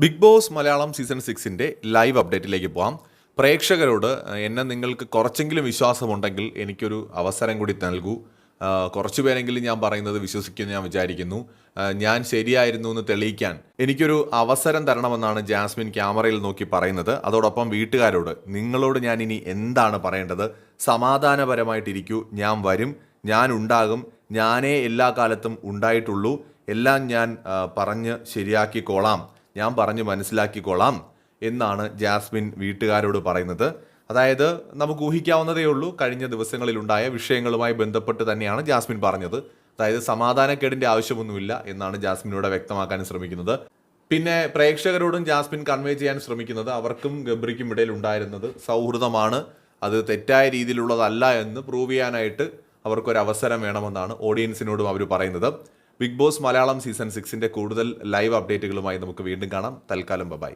Big Boss Malayalam season സിക്സിന്റെ live അപ്ഡേറ്റിലേക്ക് പോകാം പ്രേക്ഷകരോട് എന്നെ നിങ്ങൾക്ക് കുറച്ചെങ്കിലും വിശ്വാസമുണ്ടെങ്കിൽ എനിക്കൊരു അവസരം കൂടി നൽകൂ. കുറച്ചു പേരെങ്കിലും ഞാൻ പറയുന്നത് വിശ്വസിക്കുമെന്ന് ഞാൻ വിചാരിക്കുന്നു. ഞാൻ ശരിയായിരുന്നു എന്ന് തെളിയിക്കാൻ എനിക്കൊരു അവസരം തരണമെന്നാണ് ജാസ്മിൻ ക്യാമറയിൽ നോക്കി പറയുന്നത്. അതോടൊപ്പം വീട്ടുകാരോട് നിങ്ങളോട് ഞാൻ ഇനി എന്താണ് പറയേണ്ടത്? സമാധാനപരമായിട്ടിരിക്കൂ ഞാൻ വരും ഞാൻ ഉണ്ടാകും ഞാനേ എല്ലാ കാലത്തും ഉണ്ടായിട്ടുള്ളൂ എല്ലാം ഞാൻ പറഞ്ഞ് ശരിയാക്കിക്കോളാം. ഞാൻ പറഞ്ഞു മനസ്സിലാക്കിക്കോളാം എന്നാണ് ജാസ്മിൻ വീട്ടുകാരോട് പറയുന്നത്. അതായത് നമുക്ക് ഊഹിക്കാവുന്നതേ ഉള്ളൂ കഴിഞ്ഞ ദിവസങ്ങളിലുണ്ടായ വിഷയങ്ങളുമായി ബന്ധപ്പെട്ട് തന്നെയാണ് ജാസ്മിൻ പറഞ്ഞത്. അതായത് സമാധാനക്കേടിന്റെ ആവശ്യമൊന്നുമില്ല എന്നാണ് ജാസ്മിനോട് വ്യക്തമാക്കാൻ ശ്രമിക്കുന്നത്. പിന്നെ പ്രേക്ഷകരോടും ജാസ്മിൻ കൺവേ ചെയ്യാൻ ശ്രമിക്കുന്നത് അവർക്കും ഗബ്രിക്കും ഇടയിൽ ഉണ്ടായിരുന്നത് സൗഹൃദമാണ്. അത് തെറ്റായ രീതിയിലുള്ളതല്ല എന്ന് പ്രൂവ് ചെയ്യാനായിട്ട് അവർക്കൊരു അവസരം വേണമെന്നാണ് ഓഡിയൻസിനോടും അവർ പറയുന്നത്. ബിഗ് ബോസ് മലയാളം സീസൺ സിക്സിന്റെ കൂടുതൽ ലൈവ് അപ്ഡേറ്റുകളുമായി നമുക്ക് വീണ്ടും കാണാം. തൽക്കാലം ബൈ